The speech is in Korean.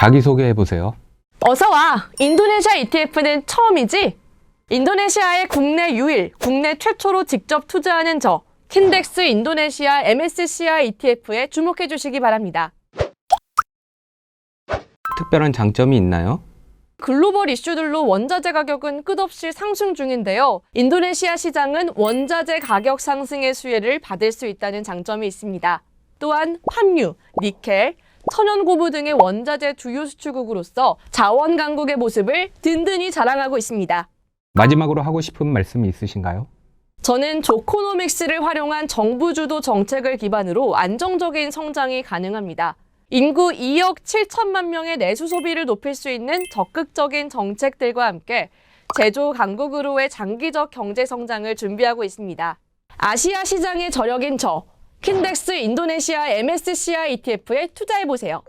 자기소개해 보세요. 어서 와! 인도네시아 ETF는 처음이지? 인도네시아의 국내 유일, 국내 최초로 직접 투자하는 저, 킨덱스 인도네시아 MSCI ETF에 주목해 주시기 바랍니다. 특별한 장점이 있나요? 글로벌 이슈들로 원자재 가격은 끝없이 상승 중인데요. 인도네시아 시장은 원자재 가격 상승의 수혜를 받을 수 있다는 장점이 있습니다. 또한 판유, 니켈, 천연 고무 등의 원자재 주요 수출국으로서 자원 강국의 모습을 든든히 자랑하고 있습니다. 마지막으로 하고 싶은 말씀이 있으신가요? 저는 조코노믹스를 활용한 정부 주도 정책을 기반으로 안정적인 성장이 가능합니다. 인구 2억 7천만 명의 내수 소비를 높일 수 있는 적극적인 정책들과 함께 제조 강국으로의 장기적 경제 성장을 준비하고 있습니다. 아시아 시장의 저력인 저, 킨덱스 인도네시아 MSCI ETF에 투자해 보세요.